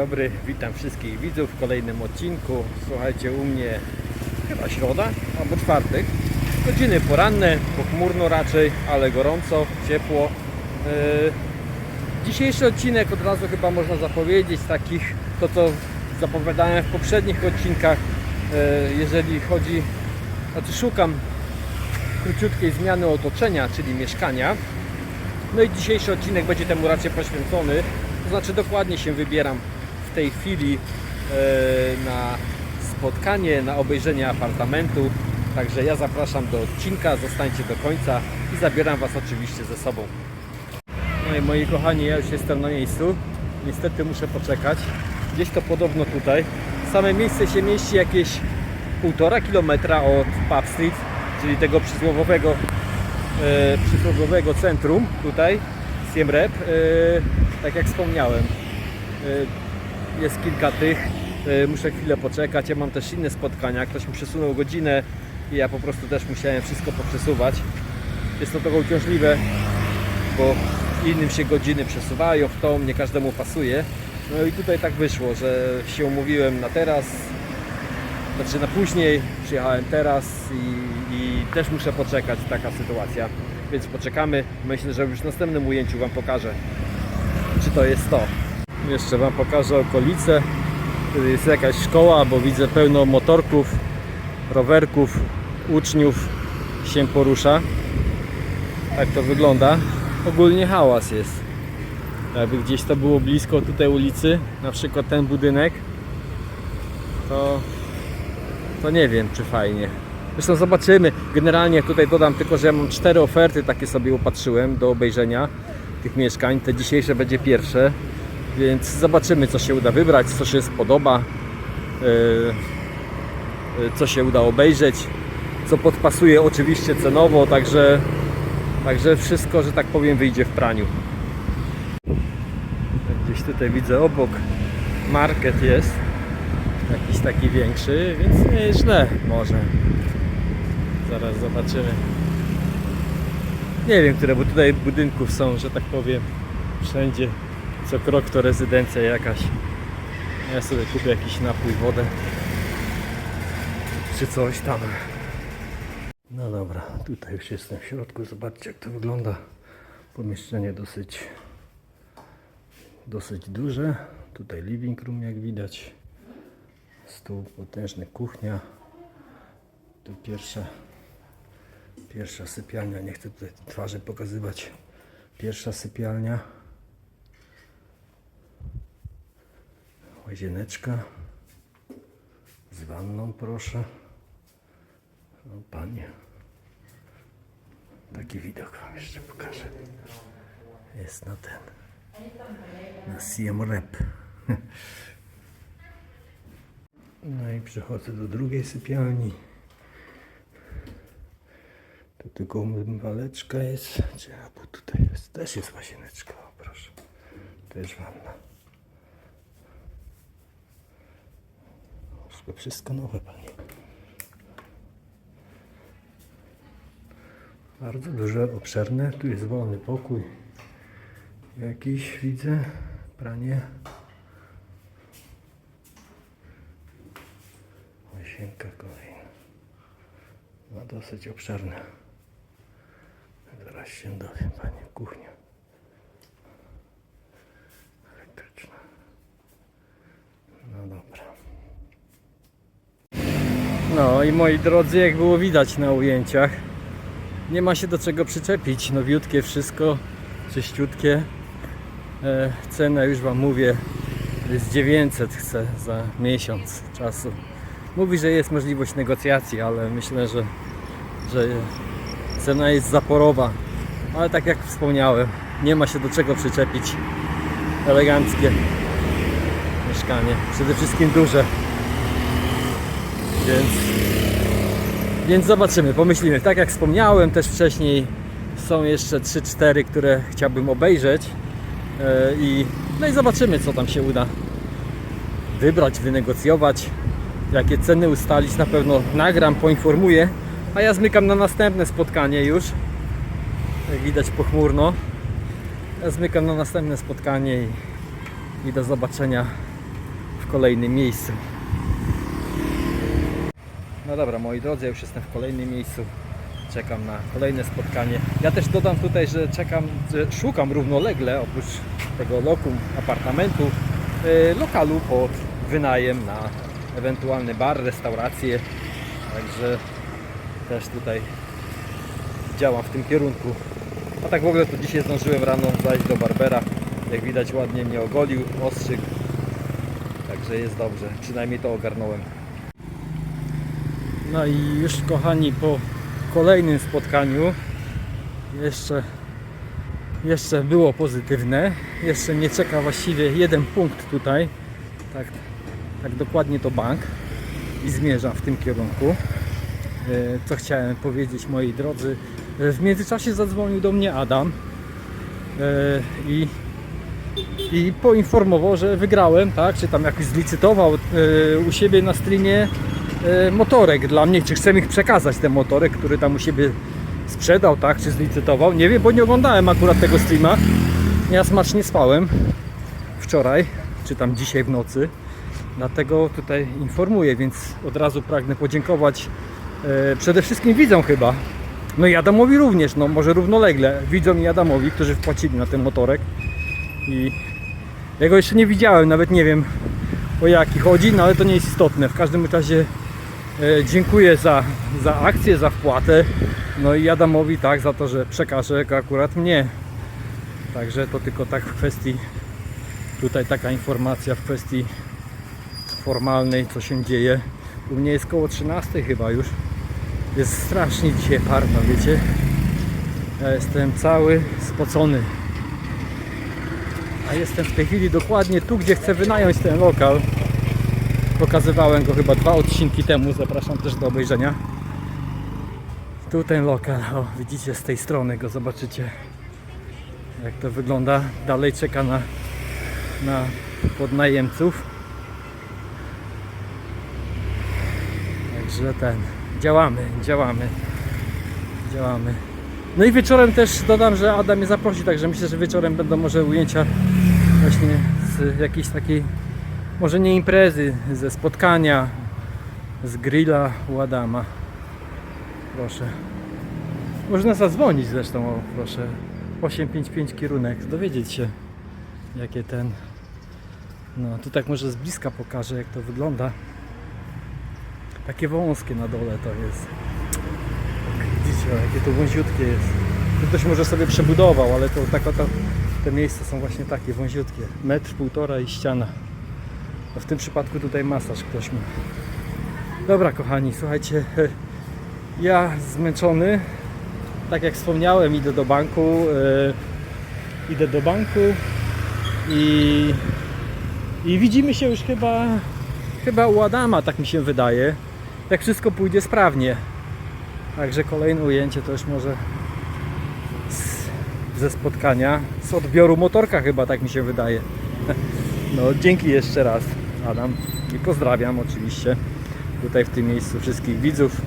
dobry, witam wszystkich widzów w kolejnym odcinku. Słuchajcie, u mnie chyba środa albo czwartek. Godziny poranne, pochmurno raczej, ale gorąco, ciepło. Yy, Dzisiejszy odcinek od razu chyba można zapowiedzieć takich, to co zapowiadałem w poprzednich odcinkach, yy, jeżeli chodzi, znaczy szukam króciutkiej zmiany otoczenia, czyli mieszkania. No i dzisiejszy odcinek będzie temu raczej poświęcony. To znaczy dokładnie się wybieram w tej chwili e, na spotkanie, na obejrzenie apartamentu. Także ja zapraszam do odcinka, zostańcie do końca i zabieram Was oczywiście ze sobą. No i moi kochani, ja już jestem na miejscu. Niestety muszę poczekać. Gdzieś to podobno tutaj. Same miejsce się mieści jakieś półtora kilometra od Pub Street, czyli tego przysłowiowego e, centrum tutaj, Siem Rep. E, tak jak wspomniałem, e, jest kilka tych. E, muszę chwilę poczekać. Ja mam też inne spotkania. Ktoś mi przesunął godzinę i ja po prostu też musiałem wszystko poprzesuwać. Jest to trochę uciążliwe, bo innym się godziny przesuwają, w tą nie każdemu pasuje. No i tutaj tak wyszło, że się umówiłem na teraz, znaczy na później, przyjechałem teraz i, i też muszę poczekać, taka sytuacja. Więc poczekamy. Myślę, że już w następnym ujęciu Wam pokażę, czy to jest to. Jeszcze Wam pokażę okolice. Tu jest jakaś szkoła, bo widzę pełno motorków, rowerków, uczniów się porusza. Tak to wygląda. Ogólnie hałas jest. Jakby gdzieś to było blisko tutaj ulicy, na przykład ten budynek, to to nie wiem czy fajnie. Zresztą zobaczymy. Generalnie tutaj dodam tylko, że ja mam cztery oferty takie sobie upatrzyłem do obejrzenia tych mieszkań. Te dzisiejsze będzie pierwsze, więc zobaczymy co się uda wybrać, co się spodoba, yy, yy, co się uda obejrzeć, co podpasuje oczywiście cenowo, także, także wszystko, że tak powiem, wyjdzie w praniu. Gdzieś tutaj widzę obok market jest jakiś taki większy, więc nie jest źle może. Zaraz zobaczymy. Nie wiem, które, bo tutaj budynków są, że tak powiem, wszędzie. Co krok to rezydencja jakaś. Ja sobie kupię jakiś napój, wodę. Czy coś tam. No dobra, tutaj już jestem w środku. Zobaczcie jak to wygląda. Pomieszczenie dosyć dosyć duże. Tutaj living room jak widać. Stół potężny, kuchnia. Tu pierwsza, pierwsza sypialnia. Nie chcę tutaj twarzy pokazywać. Pierwsza sypialnia. Łazieneczka. Z wanną proszę. O panie. Taki widok wam jeszcze pokażę. Jest na ten. Na Siem Rep. No i przechodzę do drugiej sypialni. Tu tylko umywaleczka jest. Czy, bo tutaj jest, też jest łazieneczka, proszę. Też wanna. Wszystko, wszystko nowe, panie. Bardzo duże, obszerne. Tu jest wolny pokój. Jakiś widzę. Pranie. Łazienka kolejna. No dosyć obszerna. Zaraz się dowiem, panie. Kuchnia. Elektryczna. No dobra. No i moi drodzy, jak było widać na ujęciach, nie ma się do czego przyczepić. Nowiutkie wszystko, czyściutkie. E, cenę już Wam mówię, jest 900 chcę za miesiąc czasu. Mówi, że jest możliwość negocjacji, ale myślę, że, że cena jest zaporowa. Ale tak jak wspomniałem, nie ma się do czego przyczepić. Eleganckie mieszkanie, przede wszystkim duże. Więc, więc zobaczymy, pomyślimy. Tak jak wspomniałem też wcześniej, są jeszcze 3-4, które chciałbym obejrzeć. E, I, no i zobaczymy, co tam się uda wybrać, wynegocjować, jakie ceny ustalić. Na pewno nagram, poinformuję, a ja zmykam na następne spotkanie już. Jak widać pochmurno. Ja zmykam na następne spotkanie i, i do zobaczenia kolejnym miejscu. No dobra, moi drodzy, ja już jestem w kolejnym miejscu. Czekam na kolejne spotkanie. Ja też dodam tutaj, że czekam, że szukam równolegle oprócz tego lokum apartamentu e, lokalu pod wynajem na ewentualny bar, restaurację. Także też tutaj działam w tym kierunku. A tak w ogóle to dzisiaj zdążyłem rano zajść do Barbera. Jak widać ładnie mnie ogolił, ostrzyk. Także jest dobrze, przynajmniej to ogarnąłem. No i już kochani po kolejnym spotkaniu jeszcze, jeszcze było pozytywne. Jeszcze mnie czeka właściwie jeden punkt tutaj. Tak, tak dokładnie to bank i zmierzam w tym kierunku. E, Co chciałem powiedzieć moi drodzy. E, W międzyczasie zadzwonił do mnie Adam e, i, i poinformował, że wygrałem, tak? Czy tam jakoś zlicytował u siebie na streamie motorek dla mnie, czy chcę ich przekazać ten motorek, który tam u siebie sprzedał, tak? Czy zlicytował. Nie wiem, bo nie oglądałem akurat tego streama. Ja smacznie spałem wczoraj, czy tam dzisiaj w nocy. Dlatego tutaj informuję, więc od razu pragnę podziękować e, przede wszystkim widzom chyba. No i Adamowi również, no może równolegle widzom i Adamowi, którzy wpłacili na ten motorek. I ja go jeszcze nie widziałem, nawet nie wiem o jaki chodzi, no ale to nie jest istotne. W każdym razie dziękuję za, za akcję, za wpłatę. No i Adamowi tak za to, że przekaże go akurat mnie. Także to tylko tak w kwestii tutaj taka informacja w kwestii formalnej, co się dzieje. U mnie jest koło 13 chyba już. Jest strasznie dzisiaj parno, wiecie. Ja jestem cały spocony. A jestem w tej chwili dokładnie tu, gdzie chcę wynająć ten lokal. Pokazywałem go chyba dwa odcinki temu. Zapraszam też do obejrzenia. Tu ten lokal, o widzicie z tej strony go zobaczycie jak to wygląda. Dalej czeka na, na podnajemców. Także ten, działamy, działamy, działamy. No i wieczorem też dodam, że Adam mnie zaprosi, także myślę, że wieczorem będą może ujęcia właśnie z jakiejś takiej, może nie imprezy, ze spotkania, z grilla u Adama. Proszę. Można zadzwonić zresztą, o, proszę. 855 kierunek, dowiedzieć się jakie ten. No, tu tak może z bliska pokażę jak to wygląda. Takie wąskie na dole to jest. Widzicie, jakie to wąziutkie jest. Ktoś może sobie przebudował, ale to tak oto te miejsca są właśnie takie wąziutkie. Metr, półtora i ściana. A w tym przypadku tutaj masaż ktoś ma. Dobra kochani, słuchajcie, ja zmęczony, tak jak wspomniałem, idę do banku. e, idę do banku i, i widzimy się już chyba, chyba u Adama, tak mi się wydaje. Jak wszystko pójdzie sprawnie. Także kolejne ujęcie to już może z, ze spotkania, z odbioru motorka chyba, tak mi się wydaje. No dzięki jeszcze raz Adam i pozdrawiam oczywiście tutaj w tym miejscu wszystkich widzów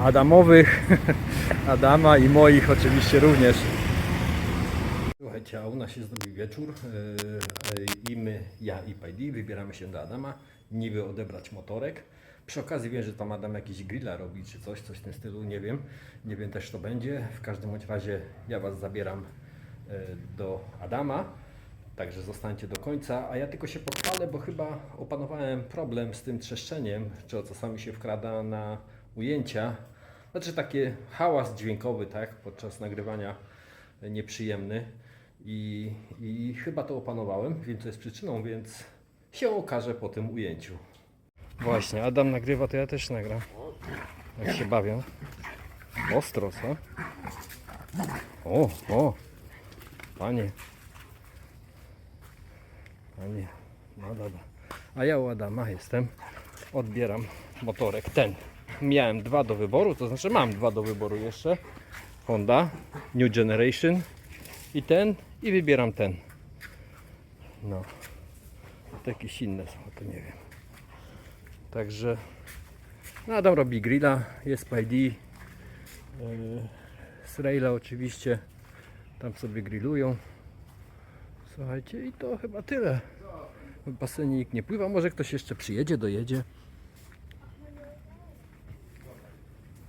Adamowych, Adama i moich oczywiście również. Słuchajcie, a u nas się zrobił wieczór yy, i my, ja i Pajdi wybieramy się do Adama, niby odebrać motorek. Przy okazji wiem, że tam Adam jakiś grilla robi czy coś, coś w tym stylu, nie wiem. Nie wiem też co będzie. W każdym bądź razie ja Was zabieram yy, do Adama. Także zostańcie do końca, a ja tylko się pochwalę, bo chyba opanowałem problem z tym trzeszczeniem, czy czasami się wkrada na ujęcia. Znaczy takie hałas dźwiękowy, tak, podczas nagrywania nieprzyjemny. I, I chyba to opanowałem, wiem co jest przyczyną, więc się okaże po tym ujęciu. Właśnie, Adam nagrywa, to ja też nagram. Jak się bawią. Ostro, co? O, o, panie. Panie, no dobra. A ja u Adama jestem. Odbieram motorek ten. Miałem dwa do wyboru, to znaczy mam dwa do wyboru jeszcze. Honda New Generation i ten i wybieram ten. No. To jakieś inne są, to nie wiem. Także no Adam robi grilla, jest PID. Yy, z oczywiście tam sobie grillują. Słuchajcie, i to chyba tyle. W basenie nikt nie pływa, może ktoś jeszcze przyjedzie, dojedzie.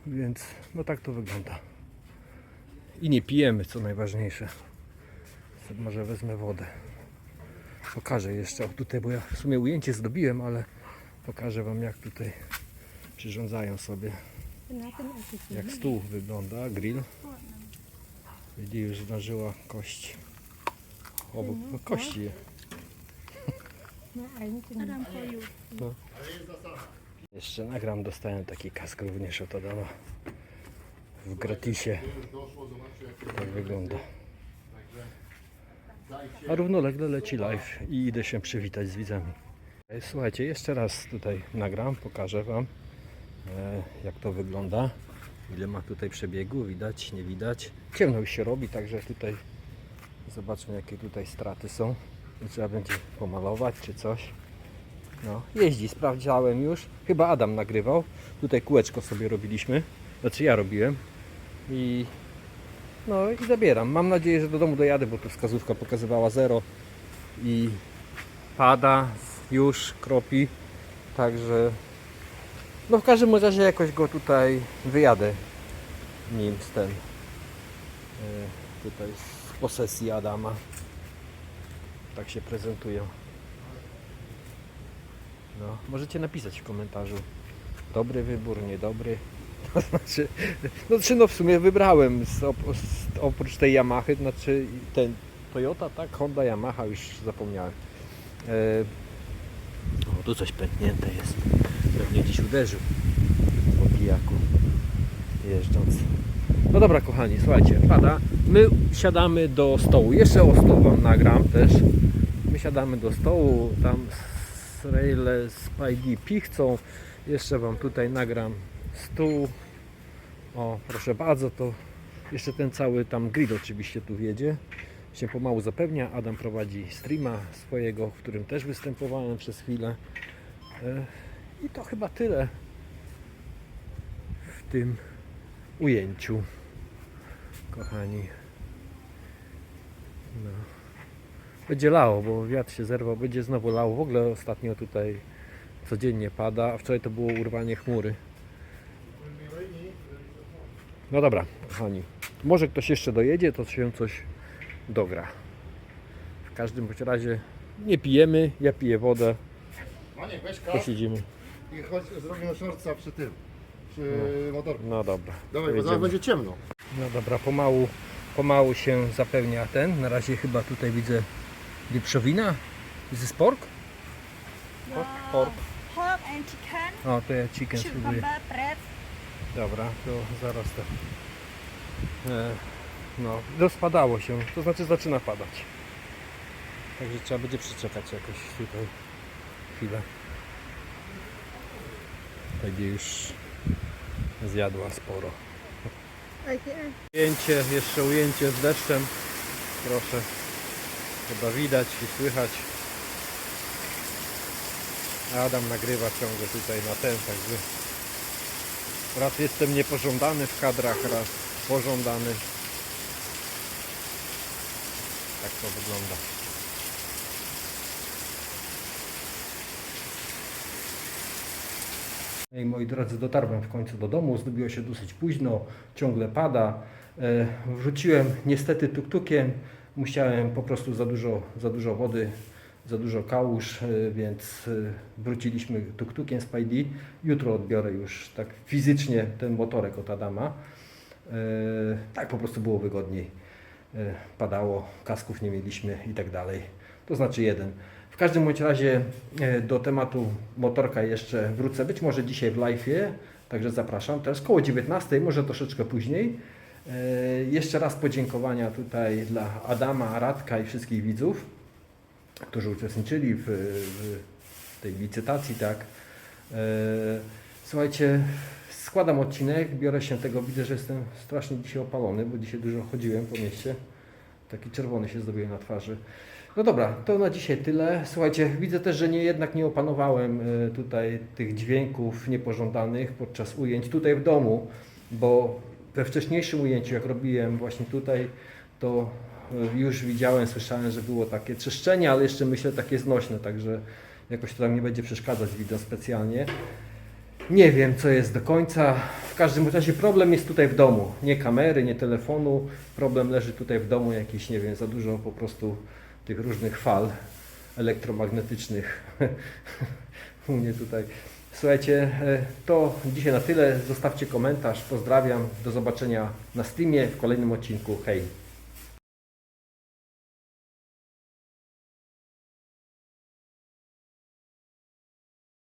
Więc no tak to wygląda. I nie pijemy, co najważniejsze. Może wezmę wodę. Pokażę jeszcze o tutaj, bo ja w sumie ujęcie zdobiłem, ale pokażę Wam jak tutaj przyrządzają sobie. Jak stół wygląda, grill. Widzi już zdążyła kość. Obok no, kości. Adam for you. Jeszcze nagram, dostałem taki kask również od Adama. W gratisie. Tak wygląda. A równolegle leci live i idę się przywitać z widzami. E, Słuchajcie, jeszcze raz tutaj nagram, pokażę Wam e, jak to wygląda. Ile ma tutaj przebiegu, widać, nie widać. Ciemno już się robi, także tutaj zobaczmy jakie tutaj straty są. I Trzeba będzie pomalować czy coś. No, jeździ, sprawdzałem już. Chyba Adam nagrywał. Tutaj kółeczko sobie robiliśmy. Znaczy ja robiłem. I no i zabieram. Mam nadzieję, że do domu dojadę, bo tu wskazówka pokazywała 0 i pada już, kropi. Także no w każdym razie jakoś go tutaj wyjadę nim z ten e, tutaj z posesji Adama. Tak się prezentują. No, możecie napisać w komentarzu. Dobry wybór, niedobry. To znaczy, no, czy no w sumie wybrałem z, op, z, oprócz tej Yamahy, znaczy ten Toyota, tak? Honda, Yamaha, już zapomniałem. E, o, tu coś pęknięte jest. Pewnie gdzieś uderzył po pijaku jeżdżąc. No dobra kochani, słuchajcie, pada. My siadamy do stołu. Jeszcze o stołu wam nagram też. My siadamy do stołu, tam z Raile z ID pichcą. Jeszcze wam tutaj nagram stół. O, proszę bardzo, to jeszcze ten cały tam grill oczywiście tu wiedzie. Się pomału zapewnia. Adam prowadzi streama swojego, w którym też występowałem przez chwilę. E, I to chyba tyle w tym ujęciu, kochani. No. Będzie lało, bo wiatr się zerwał, będzie znowu lało. W ogóle ostatnio tutaj codziennie pada, a wczoraj to było urwanie chmury. No dobra, kochani. Może ktoś jeszcze dojedzie, to się coś dogra. W każdym bądź razie nie pijemy, ja piję wodę, Maniek, weź kask posiedzimy. i chodź, zrobimy szorca przy tym, przy motorku. No dobra. Dawaj, bo Jedziemy. zaraz będzie ciemno. No dobra, pomału, pomału się zapełnia ten. Na razie chyba tutaj widzę wieprzowina. Is pork? Pork? Pork. Pork and chicken, O, to ja chicken spróbuję. Dobra, to zaraz to. E, no, rozpadało się, to znaczy zaczyna padać. Także trzeba będzie przyczekać jakoś tutaj chwilę. Będzie już zjadła sporo. Ujęcie, jeszcze ujęcie z deszczem. Proszę. Chyba widać i słychać. Adam nagrywa ciągle tutaj na ten, także raz jestem niepożądany w kadrach, raz pożądany. Tak to wygląda. Ej, moi drodzy, dotarłem w końcu do domu, zdobiło się dosyć późno, ciągle pada. E, wrzuciłem niestety tuktukiem, musiałem po prostu za dużo, za dużo wody, za dużo kałuż, e, więc e, wróciliśmy tuktukiem z ID. Jutro odbiorę już tak fizycznie ten motorek od Adama. Tak po prostu było wygodniej. Padało, kasków nie mieliśmy i tak dalej. To znaczy jeden. W każdym bądź razie e, do tematu motorka jeszcze wrócę, być może dzisiaj w live'ie, także zapraszam. Teraz koło 19, może troszeczkę później. E, Jeszcze raz podziękowania tutaj dla Adama, Radka i wszystkich widzów, którzy uczestniczyli w, w tej licytacji, tak. E, Słuchajcie, składam odcinek, biorę się tego, widzę, że jestem strasznie dzisiaj opalony, bo dzisiaj dużo chodziłem po mieście. Taki czerwony się zdobiłem na twarzy. No dobra, to na dzisiaj tyle. Słuchajcie, widzę też, że nie, jednak nie opanowałem e, tutaj tych dźwięków niepożądanych podczas ujęć tutaj w domu, bo we wcześniejszym ujęciu, jak robiłem właśnie tutaj, to y, już widziałem, słyszałem, że było takie trzeszczenie, ale jeszcze myślę takie znośne, także jakoś to tam nie będzie przeszkadzać wideo specjalnie. Nie wiem, co jest do końca. W każdym razie problem jest tutaj w domu. Nie kamery, nie telefonu. Problem leży tutaj w domu, jakiś, nie wiem, za dużo po prostu tych różnych fal elektromagnetycznych u mnie tutaj. Słuchajcie, e, to dzisiaj na tyle. Zostawcie komentarz. Pozdrawiam. Do zobaczenia na Steamie w kolejnym odcinku. Hej!